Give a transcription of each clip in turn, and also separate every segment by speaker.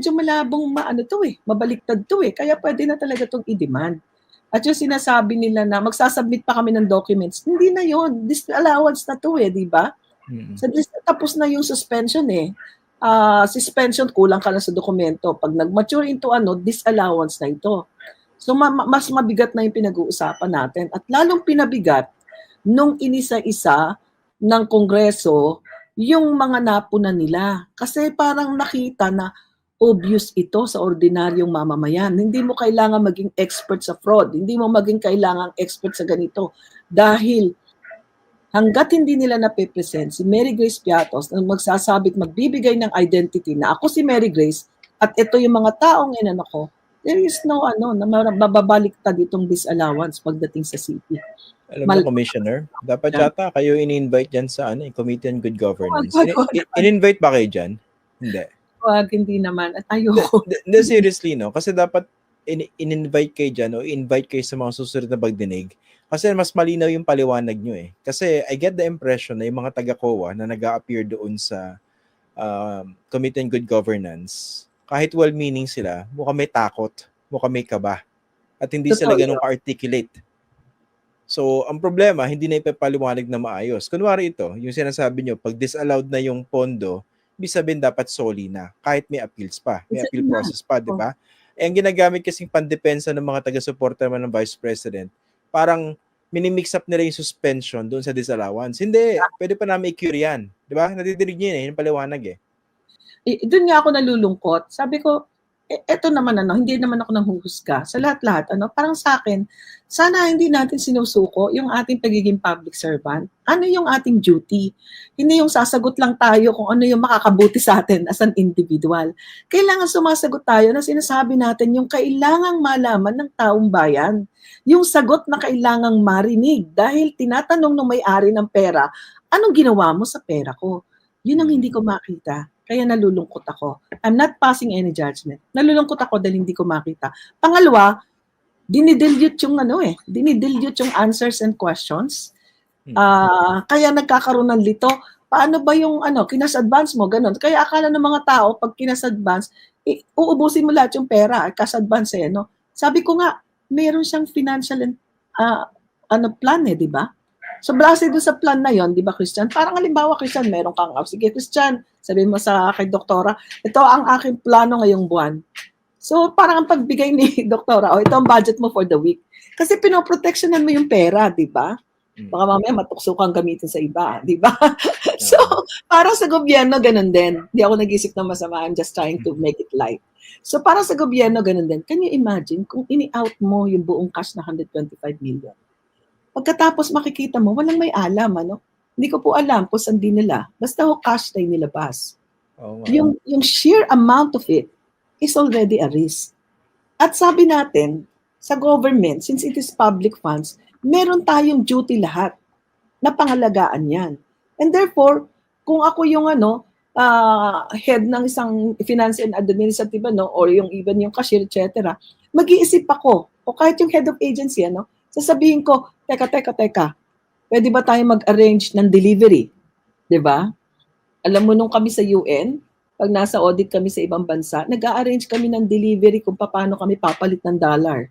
Speaker 1: medyo malabong maano to eh, mabaliktad to eh. Kaya pwede na talaga itong i-demand. At yung sinasabi nila na magsasubmit pa kami ng documents, hindi na yon Disallowance na to eh, di ba?
Speaker 2: Mm.
Speaker 1: Sa dis- tapos na yung suspension eh. Ah, suspension, kulang ka na sa dokumento. Pag nag-mature into ano, disallowance na ito. So ma- ma- mas mabigat na yung pinag-uusapan natin. At lalong pinabigat nung inisa-isa ng Kongreso yung mga napuna nila. Kasi parang nakita na obvious ito sa ordinaryong mamamayan. Hindi mo kailangan maging expert sa fraud. Hindi mo maging kailangan expert sa ganito. Dahil hanggat hindi nila nape-present si Mary Grace Piatos na magsasabit, magbibigay ng identity na ako si Mary Grace at ito yung mga taong inano ko, there is no ano, na mababaliktad itong disallowance pagdating sa city.
Speaker 2: Alam
Speaker 1: Mal-
Speaker 2: mo, Commissioner, dapat
Speaker 1: Yeah.
Speaker 2: yata kayo in-invite dyan sa ano, eh, Committee on Good Governance.
Speaker 1: wag.
Speaker 2: In- in-invite ba kayo dyan? Hindi.
Speaker 1: Wag, hindi naman. At ayoko.
Speaker 2: Hindi, hindi, seriously, no? Kasi dapat in- in-invite kayo dyan o invite kayo sa mga susunod na pagdinig. Kasi mas malinaw yung paliwanag nyo eh. Kasi I get the impression na yung mga taga-COA na nag appear doon sa um, Committee on Good Governance, kahit well-meaning sila, mukhang may takot, mukhang may kaba. At hindi sila
Speaker 1: Totoo
Speaker 2: ganun ka-articulate. So, ang problema, hindi na ipapaliwanag na maayos. Kunwari ito, yung sinasabi nyo, pag disallowed na yung pondo, ibig sabihin dapat soli na, kahit may appeals pa, may appeal process pa, di ba? Eh, ang ginagamit kasing pandepensa ng mga taga-suporta naman ng Vice President, parang minimix up nila yung suspension doon sa disallowance. Hindi, pwede pa namin i-cure yan. Di ba? Nadidinig niyo yun eh, yung paliwanag eh.
Speaker 1: eh, doon nga ako nalulungkot. Sabi ko, eto naman ano, hindi naman ako nanghuhusga. Sa lahat-lahat, ano, parang sa akin, sana hindi natin sinusuko yung ating pagiging public servant. Ano yung ating duty? Hindi yung sasagot lang tayo kung ano yung makakabuti sa atin as an individual. Kailangan sumasagot tayo na sinasabi natin yung kailangang malaman ng taong bayan. Yung sagot na kailangang marinig dahil tinatanong ng may-ari ng pera, anong ginawa mo sa pera ko? Yun ang hindi ko makita. Kaya nalulungkot ako. I'm not passing any judgment. Nalulungkot ako dahil hindi ko makita. Pangalawa, dinidilute yung ano eh, dinidilute yung answers and questions. Ah, kaya nagkakaroon ng lito. Paano ba yung ano, kinas-advance mo, ganun. Kaya akala ng mga tao, pag kinas-advance, eh, uubusin mo lahat yung pera, kas-advance eh, no? Sabi ko nga, meron siyang financial and, ah, ano, plan eh, di ba? So, base doon sa plan na yon, di ba, Christian? Parang halimbawa, Christian, meron kang, oh, sige, Christian, sabihin mo sa kay doktora, ito ang aking plano ngayong buwan. So, parang ang pagbigay ni doktora, oh, ito ang budget mo for the week. Kasi pinoprotectionan mo yung pera, di ba?
Speaker 2: Mm.
Speaker 1: Baka mamaya matukso kang gamitin sa iba, di ba? so, para sa gobyerno, ganun din. Hindi ako nag-isip ng masama. I'm just trying to make it light. So, para sa gobyerno, ganun din. Can you imagine kung ini-out mo yung buong cash na 125 million? Pagkatapos makikita mo, walang may alam, ano? Hindi ko po alam kung saan din nila. Basta ho cash na nilabas.
Speaker 2: Oo nga.
Speaker 1: Yung, yung sheer amount of it is already a risk. At sabi natin, sa government, since it is public funds, meron tayong duty lahat na pangalagaan yan. And therefore, kung ako yung ano, ah, head ng isang finance and administrative ano, or yung even yung cashier, etc., mag-iisip ako, o kahit yung head of agency, ano, sasabihin ko, teka, teka, teka, pwede ba tayo mag-arrange ng delivery? ba? Alam mo, nung kami sa UN, pag nasa audit kami sa ibang bansa, nag-arrange kami ng delivery kung paano kami papalit ng dollar.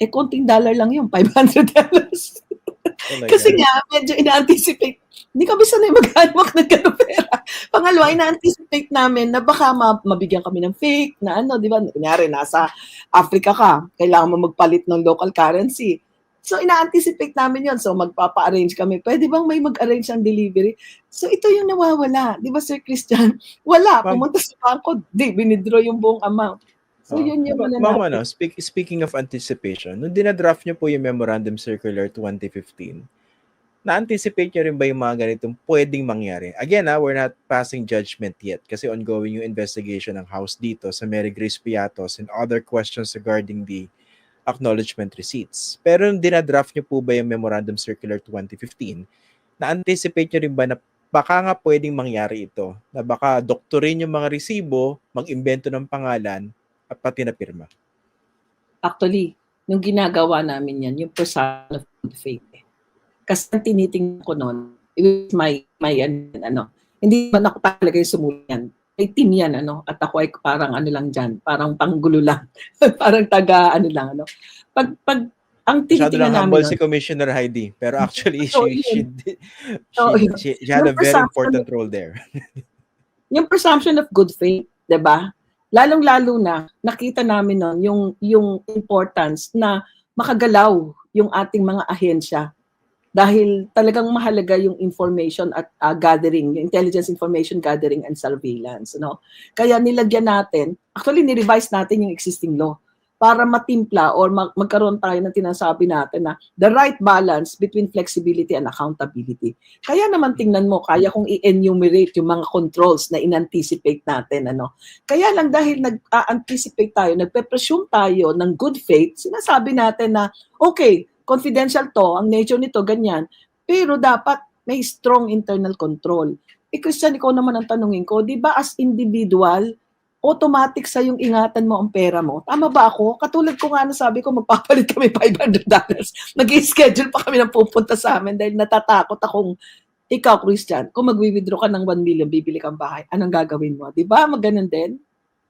Speaker 1: Eh, konting dollar lang yun, 500 dollars.
Speaker 2: Talaga.
Speaker 1: Kasi nga, medyo ina-anticipate. Hindi kami sanay mag-hawak ng gano'ng pera. Pangalawa, ina-anticipate namin na baka ma- mabigyan kami ng fake, na ano, di ba? Kunyari, nasa Africa ka, kailangan mo magpalit ng local currency. So, ina-anticipate namin yon So, magpapa-arrange kami. Pwede bang may mag-arrange ng delivery? So, ito yung nawawala. Di ba, Sir Christian? Wala. Pumunta sa bangko, di, binidraw yung buong amount. So,
Speaker 2: Oh.
Speaker 1: yun yung
Speaker 2: Ma-
Speaker 1: ano
Speaker 2: Ma'am, ano, speak, speaking of anticipation, nung dinadraft nyo po yung Memorandum Circular 2015, na-anticipate nyo rin ba yung mga ganitong pwedeng mangyari? Again, ah, we're not passing judgment yet kasi ongoing yung investigation ng House dito sa Mary Grace Piatos and other questions regarding the acknowledgement receipts. Pero nung dinadraft nyo po ba yung Memorandum Circular 2015, na-anticipate nyo rin ba na baka nga pwedeng mangyari ito? Na baka doktorin yung mga resibo, mag-imbento ng pangalan, at pati na pirma.
Speaker 1: Actually, nung ginagawa namin yan, yung person of good faith. Eh. Kasi ang tinitingnan ko noon, it was my, my ano, hindi man ako talaga yung may team yan, ano, at ako ay parang ano lang dyan, parang panggulo lang, parang taga, ano lang, ano. Pag, pag, ang tinitingnan namin,
Speaker 2: humble
Speaker 1: nun,
Speaker 2: si Commissioner Heidi. Pero actually,
Speaker 1: So,
Speaker 2: she, she, did-
Speaker 1: So,
Speaker 2: she, she, she had a very important role there.
Speaker 1: yung presumption of good faith, 'di ba? Lalong-lalo na nakita namin noon yung yung importance na makagalaw yung ating mga ahensya dahil talagang mahalaga yung information at uh, gathering, yung intelligence information gathering and surveillance, no? Kaya nilagyan natin, actually ni-revise natin yung existing law para matimpla or mag- magkaroon tayo ng tinasabi natin na the right balance between flexibility and accountability. Kaya naman tingnan mo, kaya kong i-enumerate yung mga controls na in-anticipate natin. Ano? Kaya lang dahil nag-anticipate tayo, nagpe-presume tayo ng good faith, sinasabi natin na, okay, confidential to, ang nature nito, ganyan, pero dapat may strong internal control. Eh, Christian, ikaw naman ang tanungin ko, di ba as individual, automatic sa yung ingatan mo ang pera mo. Tama ba ako? Katulad ko nga na sabi ko, magpapalit kami $500. Nag-schedule pa kami ng pupunta sa amin dahil natatakot akong ikaw, Christian, kung magwi-withdraw ka ng 1 million, bibili kang bahay, anong gagawin mo? Di ba? Maganon din.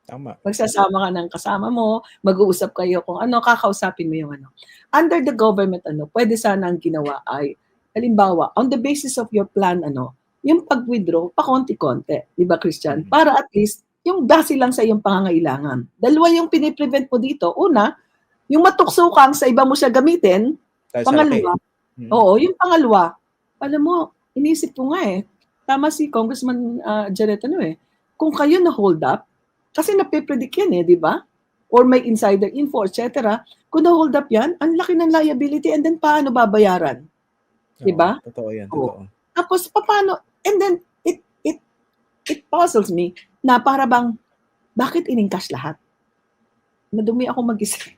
Speaker 2: Tama.
Speaker 1: Magsasama ka ng kasama mo, mag-uusap kayo kung ano, kakausapin mo yung ano. Under the government, ano, pwede sana ang ginawa ay, halimbawa, on the basis of your plan, ano, yung pag-withdraw, pa konti-konti. Di ba, Christian?
Speaker 2: Mhm.
Speaker 1: Para at least, yung base lang sa iyong pangangailangan. Dalawa yung piniprevent mo dito. Una, yung matukso kang sa iba mo siya gamitin.
Speaker 2: Laki.
Speaker 1: Pangalawa,
Speaker 2: Mm.
Speaker 1: oo, yung pangalawa, alam mo, inisip ko nga eh, tama si Congressman uh, Jared ano eh, kung kayo na hold up, kasi napipredict yan eh, di ba? Or may insider info, etc. Kung na-hold up yan, ang laki ng liability and then paano babayaran? Di ba?
Speaker 2: Totoo yan,
Speaker 1: Oo.
Speaker 2: totoo.
Speaker 1: Tapos paano, and then it it it puzzles me na para bang bakit iningkas lahat? Nadumi ako mag-isip.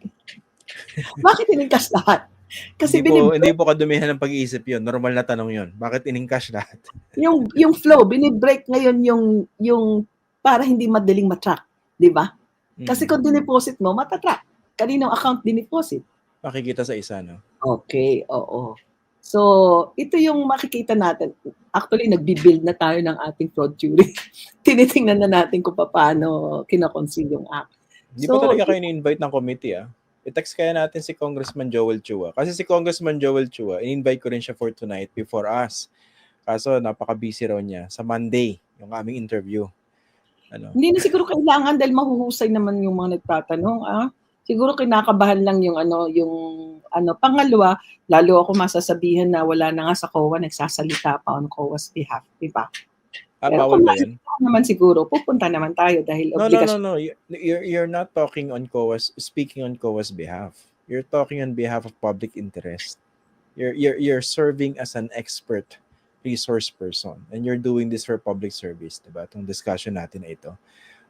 Speaker 1: bakit iningkas lahat? Kasi
Speaker 2: hindi po,
Speaker 1: binib-
Speaker 2: hindi po kadumihan ng pag-iisip yun. Normal na tanong yun. Bakit iningkash lahat?
Speaker 1: yung yung flow, binibreak ngayon yung yung para hindi madaling matrack, di ba? Kasi
Speaker 2: Mm.
Speaker 1: kung dineposit mo, matatrack. Kaninong account dineposit?
Speaker 2: Makikita sa isa, no?
Speaker 1: Okay, oo. So, ito yung makikita natin. Actually, nagbi-build na tayo ng ating fraud jury. Tinitingnan na natin kung paano kinakonsil yung act.
Speaker 2: Hindi
Speaker 1: So,
Speaker 2: pa talaga kayo ni-invite ng committee, ah. I-text kaya natin si Congressman Joel Chua. Kasi si Congressman Joel Chua, in-invite ko rin siya for tonight before us. Kaso napaka-busy raw niya. Sa Monday, yung aming interview. Ano?
Speaker 1: Hindi na siguro kailangan dahil mahuhusay naman yung mga nagtatanong. Ah? Siguro kinakabahan lang yung ano, yung ano. Pangalawa, lalo ako masasabihan na wala na nga sa COA, nagsasalita pa on COA's behalf. Di ba?
Speaker 2: Ah,
Speaker 1: Pero
Speaker 2: bawal ba?
Speaker 1: Ako naman siguro, pupunta naman tayo dahil
Speaker 2: No, no, no,
Speaker 1: obligasyon.
Speaker 2: no. You- You're, you're not talking on COA's, speaking on COA's behalf. You're talking on behalf of public interest. You're, you're, you're serving as an expert resource person and you're doing this for public service, diba? Itong discussion natin na ito.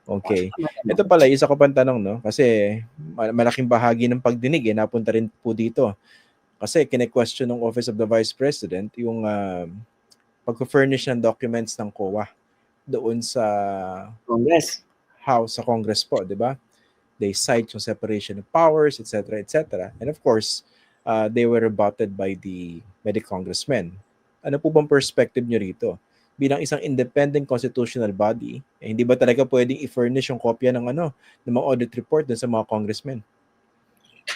Speaker 2: Okay. Ito pala, isa ko pang tanong, no? Kasi ma- malaking bahagi ng pagdinig, eh, napunta rin po dito. Kasi kine-question ng Office of the Vice President yung um, pag-furnish ng documents ng COA doon sa
Speaker 1: Congress.
Speaker 2: House, sa Congress po, di ba? They cite yung separation of powers, etc., etc. And of course, uh, they were rebutted by the, by the congressmen. Ano po bang perspective nyo rito? Bilang isang independent constitutional body, eh, hindi ba talaga pwedeng i-furnish yung kopya ng ano, ng mga audit report dun sa mga congressmen?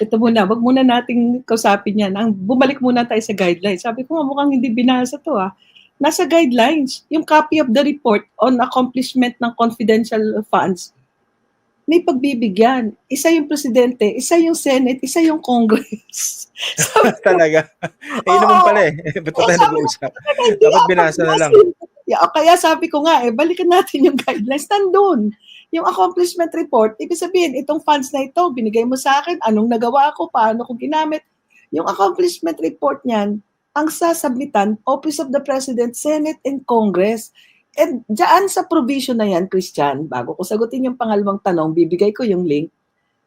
Speaker 1: Ito muna, wag muna nating kausapin yan. Ang, bumalik muna tayo sa guidelines. Sabi ko nga mukhang hindi binasa to ah. Nasa guidelines, yung copy of the report on accomplishment ng confidential funds, may pagbibigyan. Isa yung presidente, isa yung Senate, isa yung Congress. Sabi ko,
Speaker 2: talaga? eh, yun naman pala eh. Ba't tayo nag-uusap? Dapat binasa na lang.
Speaker 1: Yeah, kaya sabi ko nga, eh, balikan natin yung guidelines. Nandun. Yung accomplishment report, ibig sabihin, itong funds na ito, binigay mo sa akin, anong nagawa ko, paano ko ginamit. Yung accomplishment report niyan, ang sasabitan, Office of the President, Senate, and Congress. And dyan sa provision na yan, Christian, bago ko sagutin yung pangalawang tanong, bibigay ko yung link,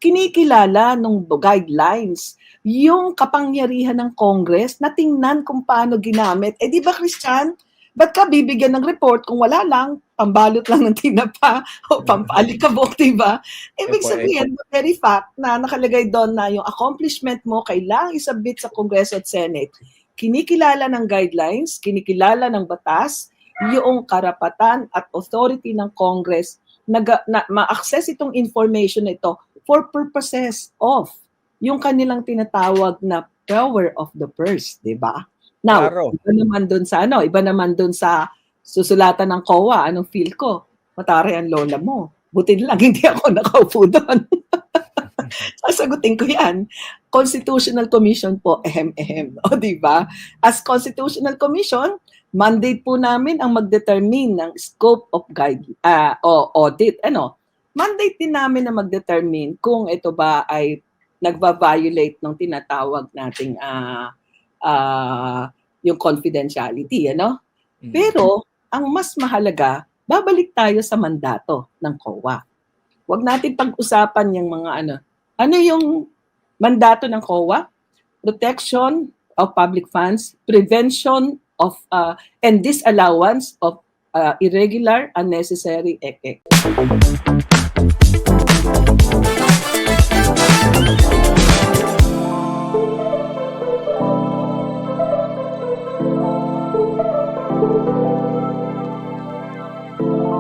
Speaker 1: kinikilala ng guidelines yung kapangyarihan ng Congress na tingnan kung paano ginamit. Eh di ba, Christian, ba't ka bibigyan ng report kung wala lang, pambalot lang ng tinapa o pampalikabok, di ba? Ibig sabihin, the very fact na nakalagay doon na yung accomplishment mo kailangang isabit sa Kongreso at Senate, kinikilala ng guidelines, kinikilala ng batas, yung karapatan at authority ng Congress na, na ma-access itong information na ito for purposes of yung kanilang tinatawag na power of the purse, di ba? Now,
Speaker 2: Klaro.
Speaker 1: iba naman dun sa ano, iba naman dun sa susulatan ng COA, anong feel ko? Matari ang lola mo. Buti na lang hindi ako nakaupo doon. Sasagutin ko yan. Constitutional Commission po, ehem, ehem. O, di ba? As Constitutional Commission, mandate po namin ang mag-determine ng scope of guide, ah, o audit. Ano? Mandate din namin na mag-determine kung ito ba ay nagva-violate ng tinatawag nating ah, ah, yung confidentiality, ano?
Speaker 2: Mm.
Speaker 1: Pero, ang mas mahalaga, babalik tayo sa mandato ng COA. Huwag natin pag-usapan yung mga ano. Ano yung mandato ng COA? Protection of public funds, prevention of uh, and disallowance of uh, irregular, unnecessary e-,